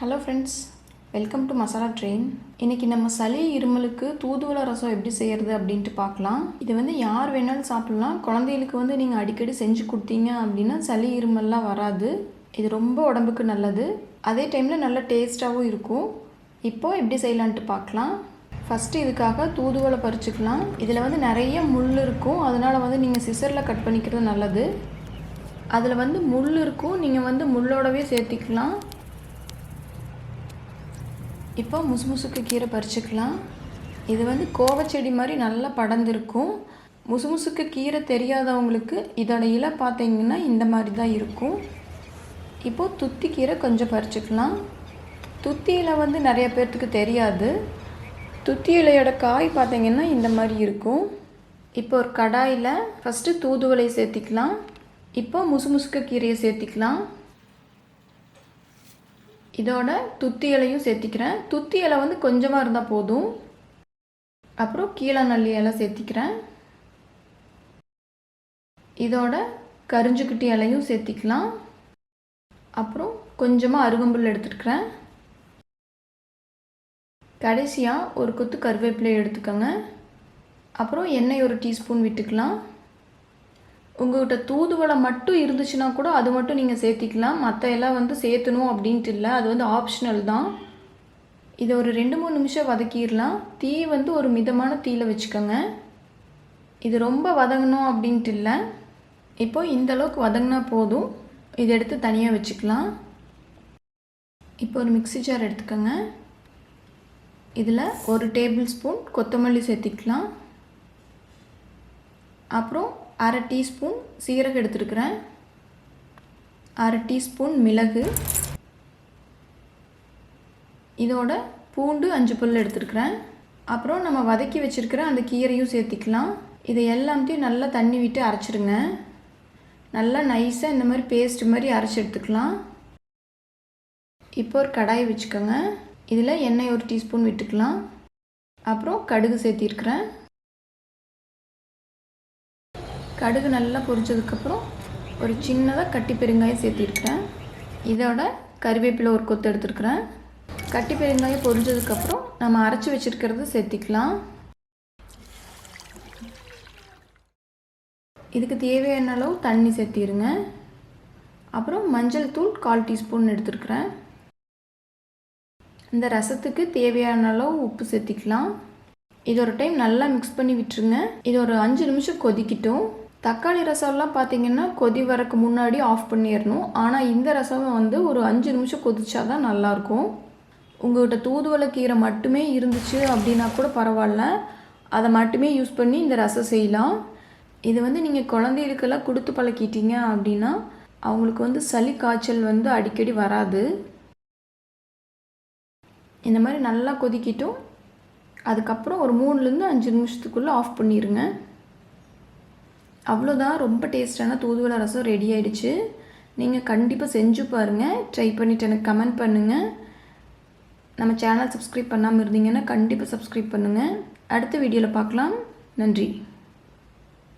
Hello friends welcome to masala train இன்றைக்கி நம்ம சளி இருமலுக்கு தூதுவளை ரசம் எப்படி செய்கிறது அப்படின்ட்டு பார்க்கலாம். இது வந்து யார் வேணாலும் சாப்பிட்லாம். குழந்தைகளுக்கு வந்து நீங்கள் அடிக்கடி செஞ்சு கொடுத்தீங்க அப்படின்னா சளி இருமல்லாம் வராது. இது ரொம்ப உடம்புக்கு நல்லது. அதே டைமில் நல்ல டேஸ்ட்டாகவும் இருக்கும். இப்போது எப்படி செய்யலான்ட்டு பார்க்கலாம். ஃபஸ்ட்டு இதுக்காக தூதுவளை பறிச்சுக்கலாம். இதில் வந்து நிறைய முள் இருக்கும். அதனால் வந்து நீங்கள் சிசரில் கட் பண்ணிக்கிறது நல்லது. அதில் வந்து முள் இருக்கும். நீங்கள் வந்து முள்ளோடவே சேர்த்திக்கலாம். இப்போ முசு முசுக்கு கீரை பறிச்சுக்கலாம். இது வந்து கோவச்செடி மாதிரி நல்லா படர்ந்துருக்கும். முசு முசுக்கு கீரை தெரியாதவங்களுக்கு இதோட இலை பார்த்தீங்கன்னா இந்த மாதிரி தான் இருக்கும். இப்போது துத்தி கீரை கொஞ்சம் பறிச்சுக்கலாம். துத்தி இலை வந்து நிறைய பேர்த்துக்கு தெரியாது. துத்தி இலையோட காய் பார்த்திங்கன்னா இந்த மாதிரி இருக்கும். இப்போ ஒரு கடாயில் ஃபஸ்ட்டு தூதுவளை சேர்த்திக்கலாம். இப்போ முசுமுசுக்கு கீரையை சேர்த்திக்கலாம். இதோட துத்தி இலையும் சேர்த்திக்கிறேன். துத்தி இலை வந்து கொஞ்சமாக இருந்தால் போதும். அப்புறம் கீழே நல்லி இலை சேர்த்திக்கிறேன். இதோட கரிஞ்சுக்கிட்டி இலையும் சேர்த்திக்கலாம். அப்புறம் கொஞ்சமாக அருகம்புல் எடுத்துருக்குறேன். கடைசியாக ஒரு கொத்து கருவேப்பிலை எடுத்துக்கோங்க. அப்புறம் எண்ணெய் ஒரு டீஸ்பூன் விட்டுக்கலாம். உங்கள்கிட்ட தூதுவளை மட்டும் இருந்துச்சுன்னா கூட அது மட்டும் நீங்கள் சேர்த்திக்கலாம். மற்ற எல்லாம் வந்து சேர்த்தணும் அப்படின்ட்டு இல்லை. அது வந்து ஆப்ஷனல் தான். இதை ஒரு ரெண்டு மூணு நிமிஷம் வதக்கிடலாம். தீ வந்து ஒரு மிதமான தீயில் வச்சுக்கோங்க. இது ரொம்ப வதங்கணும் அப்படின்ட்டு இல்லை. இப்போ இந்த அளவுக்கு வதங்கினா போதும். இதை எடுத்து தனியாக வச்சுக்கலாம். இப்போ ஒரு மிக்சி ஜார் எடுத்துக்கோங்க. இதில் ஒரு டேபிள் ஸ்பூன் கொத்தமல்லி சேர்த்திக்கலாம். அப்புறம் அரை டீஸ்பூன் சீரகம் எடுத்துருக்குறேன். அரை டீஸ்பூன் மிளகு. இதோட பூண்டு அஞ்சு பல் எடுத்துருக்குறேன். அப்புறம் நம்ம வதக்கி வச்சுருக்கிற அந்த கீரையும் சேர்த்திக்கலாம். இதை எல்லாத்தையும் நல்லா தண்ணி விட்டு அரைச்சிடுங்க நல்லா நைஸாக இந்த மாதிரி பேஸ்ட் மாதிரி அரைச்சி எடுத்துக்கலாம். இப்போ ஒரு கடாயை வச்சுக்கோங்க. இதில் எண்ணெய் ஒரு டீஸ்பூன் விட்டுக்கலாம். அப்புறம் கடுகு சேர்த்திருக்கிறேன். கடுகு நல்லா பொரிச்சதுக்கப்புறம் ஒரு சின்னதாக கட்டி பெருங்காயம் சேர்த்திருக்கிறேன் இதோட கறிவேப்பிலை ஒரு கொத்து எடுத்துருக்குறேன். கட்டி பெருங்காயம் பொரிஞ்சதுக்கப்புறம் நம்ம அரைச்சி வச்சுருக்கிறத சேர்த்திக்கலாம். இதுக்கு தேவையான அளவு தண்ணி சேர்த்திருங்க. அப்புறம் மஞ்சள் தூள் கால் டீஸ்பூன் எடுத்துருக்குறேன். இந்த ரசத்துக்கு தேவையான அளவு உப்பு சேர்த்திக்கலாம். இது ஒரு டைம் நல்லா மிக்ஸ் பண்ணி விட்டுருங்க. இது ஒரு அஞ்சு நிமிஷம் கொதிக்கிட்டோம். தக்காளி ரசம்லாம் பார்த்தீங்கன்னா கொதி வரக்கு முன்னாடி ஆஃப் பண்ணிடணும் ஆனால் இந்த ரசம் வந்து ஒரு அஞ்சு நிமிஷம் கொதிச்சா தான் நல்லாயிருக்கும் உங்கள்கிட்ட தூதுவளை கீரை மட்டுமே இருந்துச்சு அப்படின்னா கூட பரவாயில்ல. அதை மட்டுமே யூஸ் பண்ணி இந்த ரசம் செய்யலாம். இது வந்து நீங்கள் குழந்தைகளுக்கெல்லாம் கொடுத்து பழக்கிட்டீங்க அப்படின்னா அவங்களுக்கு வந்து சளி காய்ச்சல் வந்து அடிக்கடி வராது. இந்த மாதிரி நல்லா கொதிக்கிட்டும். அதுக்கப்புறம் ஒரு மூணுலேருந்து அஞ்சு நிமிஷத்துக்குள்ளே ஆஃப் பண்ணிடுங்க அவ்வளோதான். ரொம்ப டேஸ்டான தூதுவளை ரசம் ரெடி ஆகிடுச்சு நீங்கள் கண்டிப்பாக செஞ்சு பாருங்கள் ட்ரை பண்ணிவிட்டு எனக்கு கமெண்ட் பண்ணுங்கள் நம்ம சேனல் சப்ஸ்கிரைப் பண்ணாமல் இருந்தீங்கன்னா கண்டிப்பாக சப்ஸ்கிரைப் பண்ணுங்கள் அடுத்த வீடியோவில் பார்க்கலாம். நன்றி.